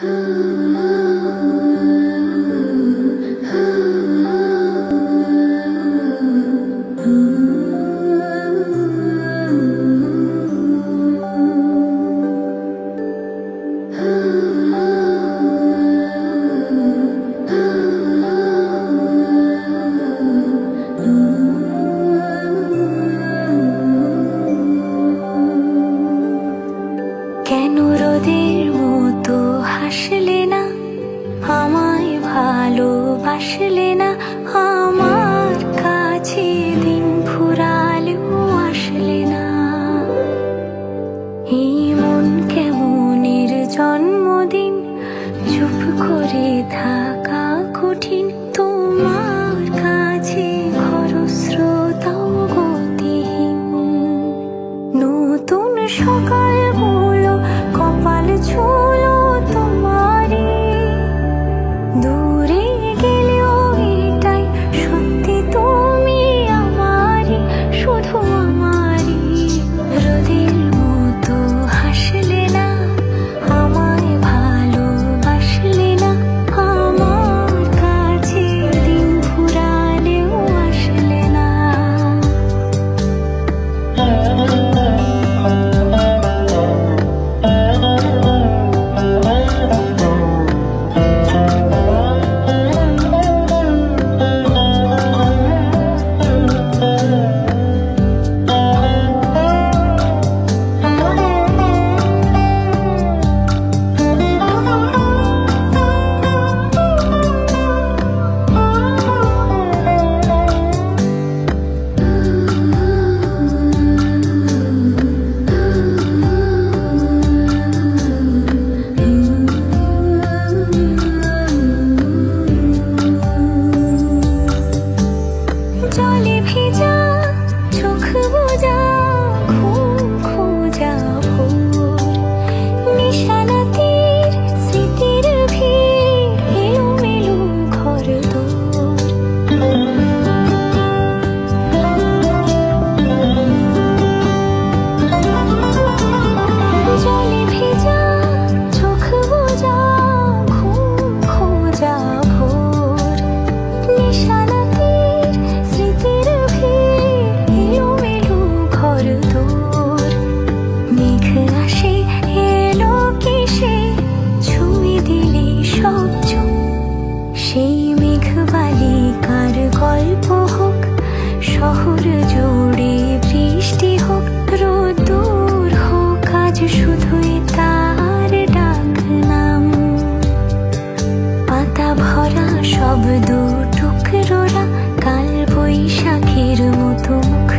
Who ভালোবাসলে না আমার কাছে দিন ফুরালেও আসলে না। এই মন কেমনের জন্মদিন? চুপ করে থাকা কঠিন। চলে শহর জুড়ে বৃষ্টি হোক হোক, আজ শুধুই তার ডাকলাম পাতা ভরা সব দু টুকরোরা, কাল বৈশাখের মতো মুখ